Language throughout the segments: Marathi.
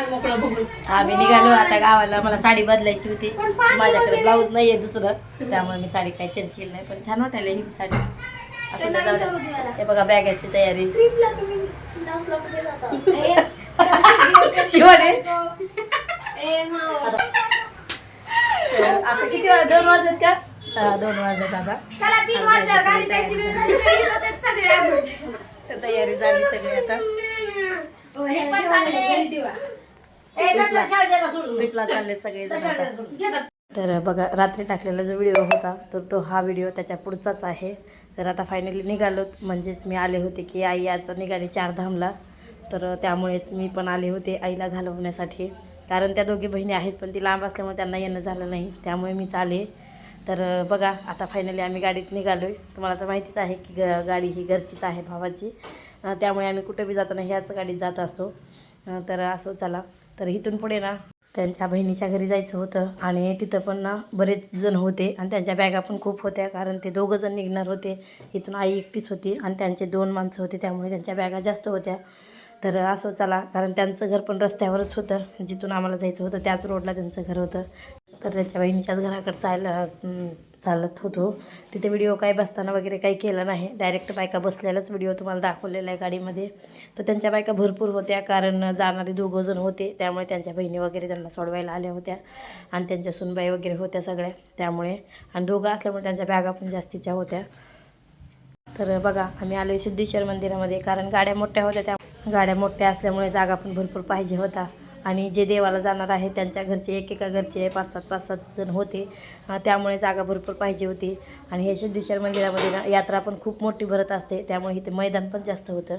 निघालो आता गावाला मला साडी बदलायची होती. माझ्याकडे ब्लाऊज नाही आहे दुसरं. त्यामुळे मी साडी काही चेंज केली नाही. पण छान वाटायला ही साडी. असं. हे बघा बॅगाची तयारी. शिवाने. आता. किती वाज दोन वाजत का? हा, दोन वाजत आता. चला तीन वाजल्यावर गाडी जायची वेळ झाली तरी होते सगळे अजून. तर तयारी झाली सगळी आता. ट्रिपला चालले सगळे. तर बघा रात्री टाकलेला जो व्हिडिओ होता तर तो हा व्हिडिओ त्याच्या पुढचाच आहे. तर आता फायनली निघालो. म्हणजेच मी आले होते की आई आज निघाली चारधामला तर त्यामुळेच मी पण आले होते आईला घालवण्यासाठी. कारण त्या दोघी बहिणी आहेत पण ती लांब असल्यामुळे त्यांना येणं झालं नाही. त्यामुळे मीच आले. तर बघा आता फायनली आम्ही गाडीत निघालो आहे तुम्हाला तर माहितीच आहे की ग गाडी ही घरचीच आहे भावाची. त्यामुळे आम्ही कुठं बी जाताना ह्याच गाडीत जात असतो. तर असो चला. तर इथून पुढे ना त्यांच्या बहिणीच्या घरी जायचं होतं आणि तिथं पण ना बरेच जण होते आणि त्यांच्या बॅगा पण खूप होत्या कारण ते दोघं जण निघणार होते. इथून आई एकटीच होती आणि त्यांचे दोन माणसं होते त्यामुळे त्यांच्या बॅगा जास्त होत्या. तर असं चला कारण त्यांचं घर पण रस्त्यावरच होतं. जिथून आम्हाला जायचं होतं त्याच रोडला त्यांचं घर होतं. तर त्यांच्या बहिणीच्याच घराकडे चाल चालत होतो. तिथे व्हिडिओ काय बसताना वगैरे काही केलं नाही. डायरेक्ट बायका बसलेलाच व्हिडिओ तुम्हाला दाखवलेला आहे गाडीमध्ये. तर त्यांच्या बायका भरपूर होत्या कारण जाणारे दोघं जण होते. त्यामुळे त्यांच्या बहिणी वगैरे त्यांना सोडवायला आल्या होत्या. आणि त्यांच्या सुनबाई वगैरे होत्या सगळ्या. त्यामुळे आणि दोघं असल्यामुळे त्यांच्या बॅगा पण जास्तीच्या होत्या. तर बघा आम्ही आलो सिद्धेश्वर मंदिरामध्ये कारण गाड्या मोठ्या होत्या त्या गाड्या मोठ्या असल्यामुळे जागा पण भरपूर पाहिजे होता. आणि जे देवाला जाणार आहे त्यांच्या घरचे एकेका घरचे पाच सात पाच सात जण होते. त्यामुळे जागा भरपूर पाहिजे होती. आणि हे सिद्धेश्वर मंदिरामध्ये ना यात्रा पण खूप मोठी भरत असते. त्यामुळे इथे मैदान पण जास्त होतं.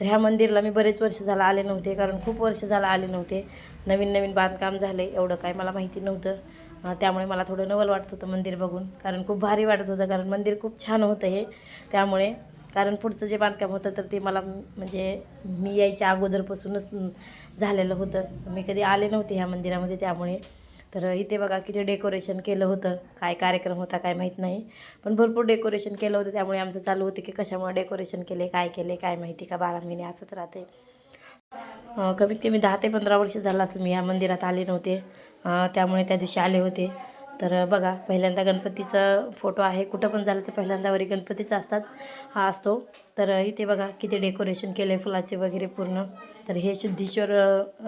तर ह्या मंदिरला मी बरेच वर्ष झालं आले नव्हते कारण खूप वर्ष झालं आले नव्हते. नवीन नवीन बांधकाम झाले एवढं काय मला माहिती नव्हतं. त्यामुळे मला थोडं नवल वाटत होतं मंदिर बघून. कारण खूप भारी वाटत होतं कारण मंदिर खूप छान होतं हे. त्यामुळे कारण पुढचं जे बांधकाम होतं तर ते मला म्हणजे मी यायच्या अगोदरपासूनच झालेलं होतं. मी कधी आले नव्हते ह्या मंदिरामध्ये त्यामुळे. तर इथे बघा किती डेकोरेशन केलं होतं. काय कार्यक्रम होता काय माहीत नाही. पण भरपूर डेकोरेशन केलं होतं. त्यामुळे आमचं चालू होतं की कशामुळे डेकोरेशन केले काय केले काय माहिती का बारा महिने असंच राहते. कमीत कमी दहा ते पंधरा वर्ष झालं असं मी या मंदिरात आले नव्हते. त्यामुळे त्या दिवशी आले होते. तर बघा पहिल्यांदा गणपतीचा फोटो आहे. कुठं पण झालं तर पहिल्यांदा वरी गणपतीचा असतात. हा असतो. तर इथे बघा किती डेकोरेशन केलं आहे फुलाचे वगैरे पूर्ण. तर हे सिद्धेश्वर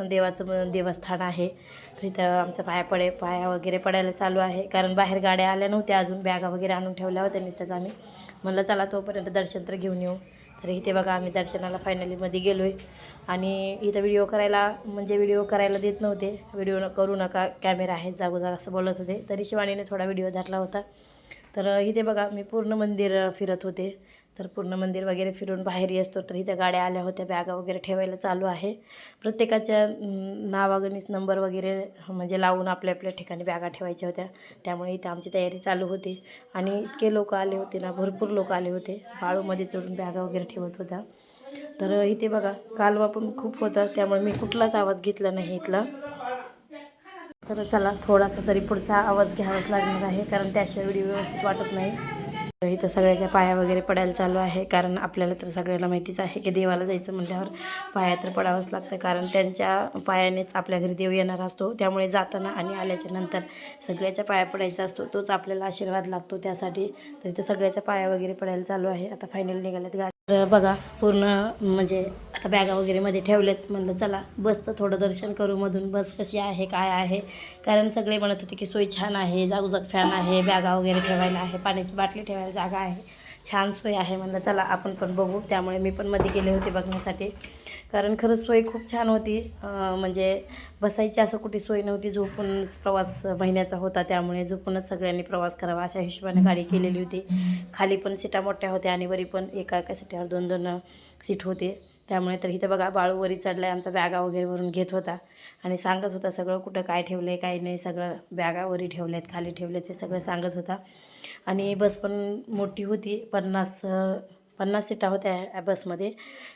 देवाचं देवस्थान आहे. तर इथं आमचं पाया पडे पाया वगैरे पडायला चालू आहे. कारण बाहेर गाड्या आल्या नव्हत्या अजून. बॅगा वगैरे आणून ठेवल्या होत्या नुसत्याच आम्ही. म्हणलं चला तोपर्यंत दर्शन तर घेऊन येऊ. तर इथे बघा आम्ही दर्शनाला फायनलीमध्ये गेलो आहे आणि इथं व्हिडिओ करायला म्हणजे व्हिडिओ करायला देत नव्हते. व्हिडिओ न करू नका कॅमेरा आहे जागोजाग असं बोलत होते. तरी शिवानीने थोडा व्हिडिओ धरला होता. तर इथे बघा मी पूर्ण मंदिर फिरत होते. तर पूर्ण मंदिर वगैरे फिरून बाहेर येतो तर इथं गाड्या आल्या होत्या बॅगा वगैरे ठेवायला चालू आहे. प्रत्येकाच्या नावागणीच नावागणीस नंबर वगैरे म्हणजे लावून आपल्या आपल्या ठिकाणी बॅगा ठेवायच्या होत्या. त्यामुळे इथं आमची तयारी चालू होती. आणि इतके लोक आले होते ना भरपूर लोक आले होते. वाळूमध्ये चढून बॅगा वगैरे ठेवत होत्या. तर इथे बघा कालवा पण खूप होता त्यामुळे मी कुठलाच आवाज घेतला नाही इथला. तर चला थोडासा तरी पुढचा आवाज घ्यावाच लागणार आहे कारण त्याशिवाय व्हिडिओ व्यवस्थित वाटत नाही. इथं सगळ्याच्या पाया वगैरे पडायला चालू आहे. कारण आपल्याला तर सगळ्याला माहितीच आहे की देवाला जायचं म्हटल्यावर पाया तर पडावंच लागतं. कारण त्यांच्या पायानेच आपल्या घरी देव येणार असतो. त्यामुळे जाताना आणि आल्याच्यानंतर सगळ्याच्या पाया पडायचा असतो. तोच आपल्याला आशीर्वाद लागतो त्यासाठी. तर इथं सगळ्याच्या पाया वगैरे पडायला चालू आहे. आता फायनल निघाल्यात गाडी तर बघा पूर्ण म्हणजे आता बॅगा वगैरे मध्ये ठेवलेत म्हणलं चला बसचं थोडं दर्शन करू मधून. बस कशी आहे काय आहे? कारण सगळे म्हणत होते की सोय छान आहे जागोजाग फॅन आहे बॅगा वगैरे ठेवायला आहे पाण्याची बाटली ठेवायला जागा आहे छान सोय आहे. म्हणलं चला आपण पण बघू. त्यामुळे मी पण मध्ये गेले होते बघण्यासाठी. कारण खरंच सोय खूप छान होती. म्हणजे बसायची असं कुठे सोय नव्हती. झोपूनच प्रवास महिन्याचा होता. त्यामुळे झोपूनच सगळ्यांनी प्रवास करावा अशा हिशोबाने गाडी केलेली होती. खाली पण सीटा मोठ्या होत्या आणि वरी पण एका एका सीटावर दोन दोन सीट होते. त्यामुळे तर इथं बघा बाळू वरी चढलाय आमचा बॅगा वगैरे वरून घेत होता. आणि सांगत होता सगळं कुठं काय ठेवलं आहे काय नाही सगळं बॅगावरी ठेवले आहेत खाली ठेवलेत हे सगळं सांगत होता. आणि बस पण मोठी होती पन्नास पन्नास सीटा होत्या या बसमध्ये.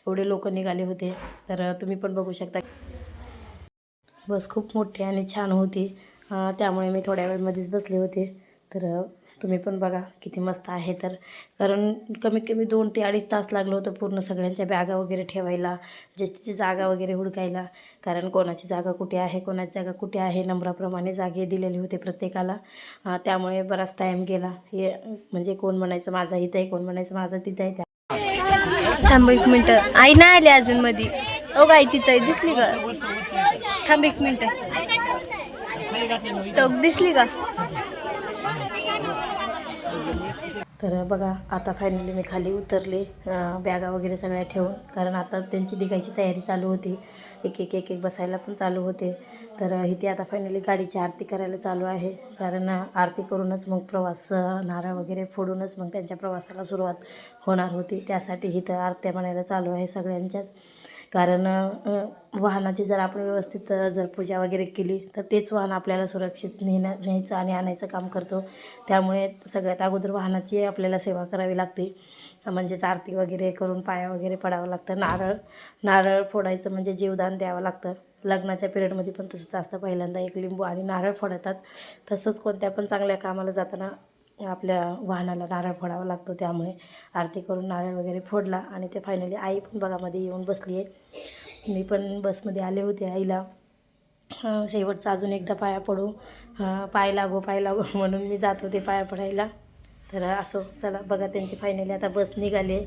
एवढे लोक निघाले होते तर तुम्ही पण बघू शकता. बस खूप मोठी आणि छान होती. त्यामुळे मी थोड्या वेळमध्येच बसले होते. तर तुम्ही पण बघा किती मस्त आहे तर. कारण कमीत कमी दोन ते अडीच तास लागलं होतं पूर्ण सगळ्यांच्या बॅगा वगैरे ठेवायला ज्याची जागा वगैरे हुडकायला. कारण कोणाची जागा कुठे आहे कोणाची जागा कुठे आहे नंबराप्रमाणे जागे दिलेले होते प्रत्येकाला. त्यामुळे बराच टाईम गेला. हे म्हणजे कोण म्हणायचं माझा इथं आहे कोण म्हणायचं माझा तिथं आहे त्या थांब एक मिनिट. आई नाही आली अजून मधी. ओ गाय तिथं आहे, दिसली का? थांब एक मिनिट. तो दिसली का? तर बघा आता फायनली मी खाली उतरले बॅगा वगैरे सगळ्या ठेवून. कारण आता त्यांची निघायची तयारी चालू होती. एक एक एक एक बसायला पण चालू होते. तर इथे आता फायनली गाडीची आरती करायला चालू आहे. कारण आरती करूनच मग प्रवास नारा नारळ वगैरे फोडूनच मग त्यांच्या प्रवासाला सुरुवात होणार होती. त्यासाठी इथं आरत्या म्हणायला चालू आहे सगळ्यांच्याच. कारण वाहनाची जर आपण व्यवस्थित जर पूजा वगैरे केली तर तेच वाहन आपल्याला सुरक्षित नेणं न्यायचं आणि आणायचं काम करतो. त्यामुळे सगळ्यात अगोदर वाहनाची आपल्याला सेवा करावी लागते. म्हणजेच आरती वगैरे करून पाया वगैरे पडावं लागतं. नारळ नारळ फोडायचं म्हणजे जीवदान द्यावं लागतं. लग्नाच्या पिरियडमध्ये पण तसंच असतं. पहिल्यांदा एक लिंबू आणि नारळ फोडतात. तसंच कोणत्या पण चांगल्या कामाला जाताना आपल्या वाहनाला नारळ फोडावा लागतो त्यामुळे. आरती करून नारळ वगैरे फोडला आणि ते फायनली आई पण बघामध्ये येऊन बसली आहे. मी पण बसमध्ये आले होते आईला. शेवटचा अजून एकदा पाया पडू. पाय लागो पाय लागो म्हणून मी जात होते पाया पडायला. तर असो चला बघा त्यांची फायनली आता बस निघाली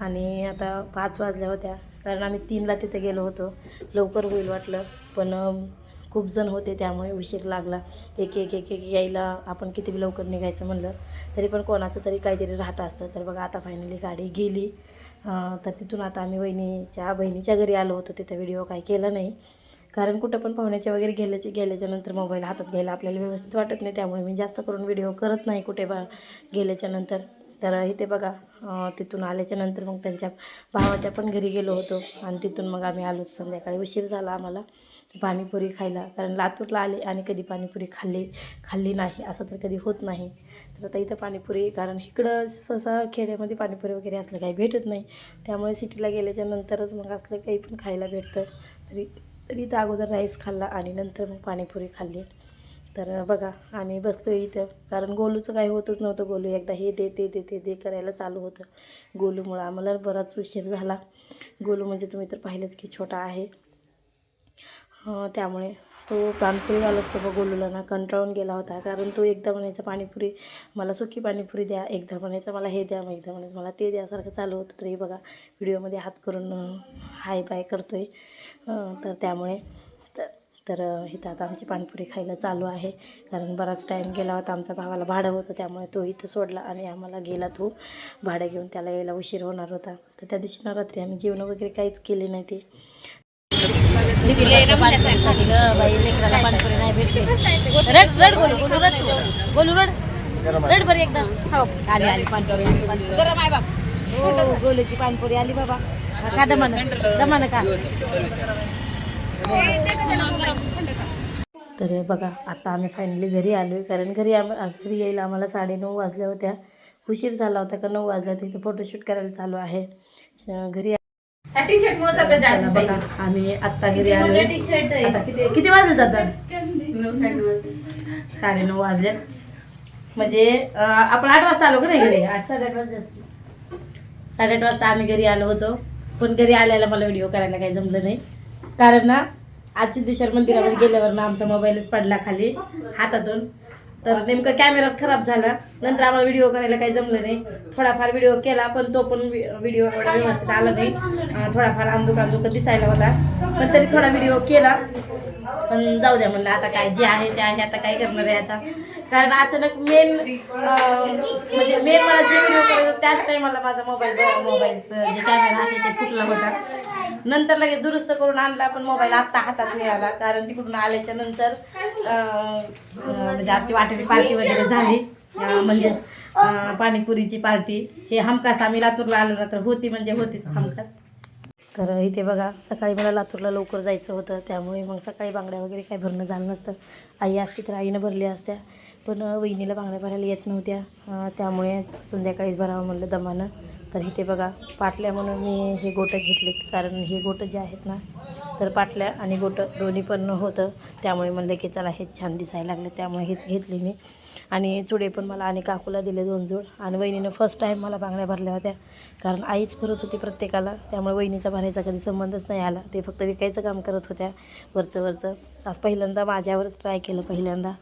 आणि आता पाच वाजल्या होत्या. कारण आम्ही तीनला तिथे गेलो होतो. लवकर होईल वाटलं. पण खूप जण होते त्यामुळे उशीर लागला. एक एक एक एक यायला आपण किती बी लवकर निघायचं म्हणलं तरी पण कोणाचं तरी काहीतरी राहत असतं. तर बघा आता फायनली गाडी गेली. तर तिथून आता आम्ही वहिनीच्या बहिणीच्या घरी आलो होतो. तिथं व्हिडिओ काही केला नाही. कारण कुठं पण पाहुण्याच्या वगैरे गेल्याचे गेल्याच्यानंतर मोबाईल हातात घ्यायला आपल्याला व्यवस्थित वाटत नाही. त्यामुळे मी जास्त करून व्हिडिओ करत नाही कुठे बा गेल्याच्यानंतर तर इथे बघा तिथून आल्याच्यानंतर मग त्यांच्या भावाच्या पण घरी गेलो होतो. आणि तिथून मग आम्ही आलोच. संध्याकाळी उशीर झाला आम्हाला. पाणीपुरी खायला. कारण लातूरला आले आणि कधी पाणीपुरी खाल्ली खाल्ली नाही. असं तर कधी होत नाही. तर आता इथं पाणीपुरी कारण इकडं सहसा खेड्यामध्ये पाणीपुरी वगैरे असलं काही भेटत नाही. त्यामुळे सिटीला गेल्याच्या नंतरच मग असलं काही पण खायला भेटतं. तरी तरी इथं अगोदर राईस खाल्ला आणि नंतर मग पाणीपुरी खाल्ली. तर बघा आम्ही बसलो इथं. कारण गोलूचं काही होतच नव्हतं. गोलू एकदा हे दे ते दे ते दे करायला चालू होतं. गोलूमुळं आम्हाला बराच उशीर झाला. गोलू म्हणजे तुम्ही तर पाहिलंच की छोटा आहे. त्यामुळे तो पाणीपुरीवालाच तो गोलूला ना कंटाळून गेला होता. कारण तो एकदा म्हणायचा पाणीपुरी मला सुकी पाणीपुरी द्या. एकदा म्हणायचं मला हे द्या. मग एकदा म्हणायचं मला ते द्यासारखं चालू होतं. तरी बघा व्हिडिओमध्ये हात करून हाय बाय करतो आहे तर त्यामुळे तर तर इथं आता आमची पाणीपुरी खायला चालू आहे. कारण बराच टाईम गेला होता आमचा भावाला भाडं होतं. त्यामुळे तो इथं सोडला आणि आम्हाला गेला तो भाडं घेऊन. त्याला यायला उशीर होणार होता. तर त्या दिवशी नवरात्री आम्ही जेवण वगैरे काहीच केले नाही ते. पाणीपुरीसाठी ग बाई लेकराला पाणीपुरी नाही भेटते रड रड गोलू गोलू रड. गोलू रड. रड बरं एकदा. हो. आली आली पाणीपुरी आली पाणीपुरी. गरम आहे बघ. हो गोलूची पाणीपुरी आली बाबा. का दमान दमान का तर बघा आता आम्ही फायनली घरी आलो आहे कारण घरी आम घरी यायला आम्हाला साडेनऊ वाजल्या होत्या. उशीर झाला होता का नऊ वाजल्या तिथे फोटोशूट करायला चालू आहे. घरी टी शर्ट मुळे तब्येत चला जाणीव बघा आम्ही आत्ता घरी आलो टी शर्ट आहे? आता किती किती वाजत आता साडेनऊ वाजलेत म्हणजे अं, आपण आठ वाजता आलो का नाही घरी? आठ साडेआठ वाजले साडेआठ वाजता आम्ही घरी आलो होतो. पण घरी आल्याला मला व्हिडिओ करायला काही जमलं नाही. कारण ना आज सिद्धेश्वर मंदिरामध्ये गेल्यावर ना आमचा मोबाईलच पडला खाली हातातून. तर नेमकं कॅमेराच खराब झाला. नंतर आम्हाला व्हिडिओ करायला काही जमलं नाही. थोडाफार व्हिडिओ केला पण तो पण व्हिडिओ एवढा व्यवस्थित आला नाही. थोडाफार अंदुक अंदुक दिसायला होता. पण तरी थोडा व्हिडिओ केला. पण जाऊ द्या म्हणलं आता काय जे आहे ते आहे आता काय करणार आहे आता? कारण अचानक मेन म्हणजे मेन मला जे व्हिडिओ त्याच टायमाला माझा मोबाईल मोबाईलचं जे कॅमेरा आहे ते फुटला होता. नंतर लगेच दुरुस्त करून आणला पण मोबाईल आत्ता हातात मिळाला. कारण तिकडून आल्याच्यानंतर म्हणजे आमची वाटेची पार्टी वगैरे झाली. म्हणजे पाणीपुरीची पार्टी. हे हमखास आम्ही लातूरला आलो ना तर होती म्हणजे होतीच हमखास. तर इथे बघा सकाळी मला लातूरला लवकर जायचं होतं. त्यामुळे मग सकाळी बांगड्या वगैरे काही भरणं झालं नसतं. आई असती तर आईनं भरल्या असत्या. पण वहिनीला बांगड्या भरायला येत नव्हत्या. त्यामुळे संध्याकाळीच भरावं म्हणलं दमानं. तर इथे बघा पाटल्या म्हणून मी हे गोटं घेतलेत. कारण हे गोटं जे आहेत ना तर पाटल्या आणि गोटं दोन्ही पण होतं. त्यामुळे म्हणलं की चला हेच छान दिसायला लागले त्यामुळे हेच घेतले मी. आणि चुडे पण मला आणि काकूला दिले दोन जोड. आणि वहिनीनं फर्स्ट टाईम मला बांगड्या भरल्या होत्या. कारण आईच भरत होती प्रत्येकाला त्यामुळे वहिनीचा भरायचा कधी संबंधच नाही आला. ते फक्त विकायचं काम करत होत्या वरचं वरचं. आज पहिल्यांदा माझ्यावरच ट्राय केलं पहिल्यांदा.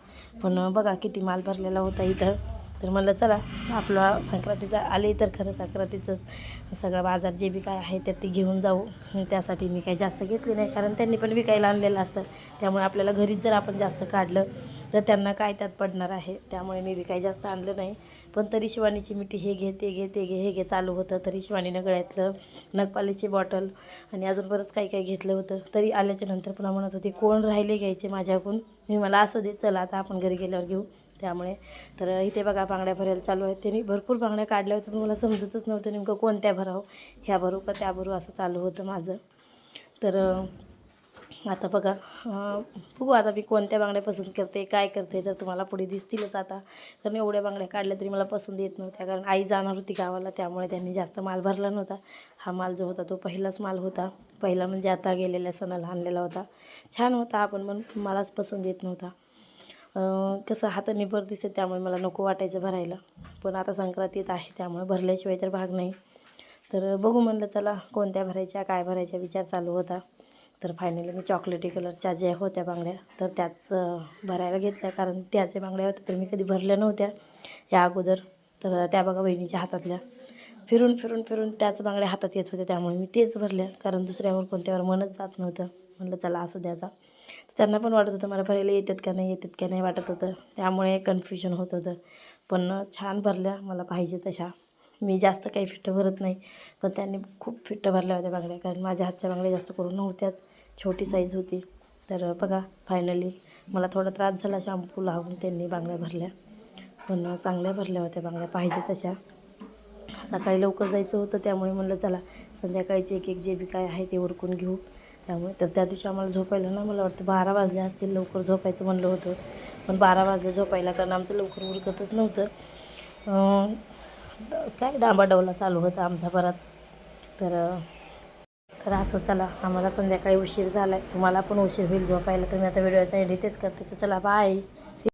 पण बघा किती माल भरलेला होता इथं. तर म्हणलं चला आपला संक्रांतीचा आले तर खरं संक्रांतीचं सगळं बाजार जे बी काय आहे त्यात ते घेऊन जाऊ. त्यासाठी मी काही जास्त घेतले नाही कारण त्यांनी पण विकायला आणलेलं असतं. त्यामुळे आपल्याला घरीच जर आपण जास्त काढलं तर त्यांना काय त्यात पडणार आहे? त्यामुळे मी बी काही जास्त आणलं नाही. पण तरी शिवानीची मिठी हे घे ते घे ते घे हे घे चालू होतं. तरी शिवानीनं गळ्यातलं नगपालीची बॉटल आणि अजून बरंच काही काही घेतलं होतं. तरी आल्याच्यानंतर पुन्हा म्हणत होती कोण राहिले घ्यायचे माझ्याकडून? मी मला असं दे चला आता आपण घरी गेल्यावर घेऊ. त्यामुळे तर इथे बघा बांगड्या भरायला चालू आहेत. त्यांनी भरपूर बांगड्या काढल्या होत्या पण मला समजतच नव्हतं नेमकं कोणत्या भरावं. ह्या भरू का त्या भरू असं चालू होतं माझं. तर आता बघा बघू आता मी कोणत्या बांगड्या पसंत करते काय करते तर तुम्हाला पुढे दिसतीलच आता. कारण एवढ्या बांगड्या काढल्या तरी मला पसंत येत नव्हत्या कारण आई जाणार होती गावाला त्यामुळे त्यांनी जास्त माल भरला नव्हता. हा माल जो होता तो पहिलाच माल होता. पहिला म्हणजे आता गेलेल्या सणाला आणलेला होता. छान होता आपण पण मलाच पसंत येत नव्हता. कसं हाताने भर दिसते त्यामुळे मला नको वाटायचं भरायला. पण आता संक्रांतीत आहे त्यामुळे भरल्याशिवाय तर भाग नाही. तर बघू म्हणलं चला कोणत्या भरायच्या काय भरायच्या विचार चालू होता. तर फायनली मी चॉकलेटी कलरच्या ज्या होत्या बांगड्या तर त्याच भरायला घेतल्या. कारण त्याचे बांगड्या होत्या तर मी कधी भरल्या नव्हत्या या अगोदर. तर त्या बघा बहिणीच्या हातातल्या. फिरून फिरून फिरून त्याच बांगड्या हातात येत होत्या त्यामुळे मी तेच भरल्या. कारण दुसऱ्यावर कोणत्यावर मनच जात नव्हतं. म्हणलं चला असू द्याचा त्यांना पण वाटत होतं मला भरायला येतात का नाही येतात का नाही? वाटत होतं. त्यामुळे कन्फ्युजन होत होतं. पण छान भरल्या मला पाहिजे तशा. मी जास्त काही फिट्ट भरत नाही पण त्यांनी खूप फिट्ट भरल्या होत्या बांगड्या. कारण माझ्या हातच्या बांगड्या जास्त करून नव्हत्याच. छोटी साईज होती. तर बघा फायनली मला थोडा त्रास झाला शॅम्पू लावून त्यांनी बांगड्या भरल्या. पण चांगल्या भरल्या होत्या बांगड्या पाहिजे तशा. सकाळी लवकर जायचं होतं त्यामुळे म्हणलं चला संध्याकाळचे एक एक जे बी काय आहे ते उरकून घेऊ. त्यामुळे. तर त्या दिवशी आम्हाला झोपायला ना मला वाटतं बारा वाजले असतील लवकर झोपायचं म्हणलं होतं. पण बारा वाजले झोपायला कारण आमचं लवकर उरकतच नव्हतं. काय डांबाडवला चालू होता आमचा बराच. तर तर असो चला आम्हाला संध्याकाळी उशीर झाला आहे तुम्हाला पण उशीर होईल झोपायला. तर मी आता व्हिडिओचा एंड इथेच करते. तर चला बाय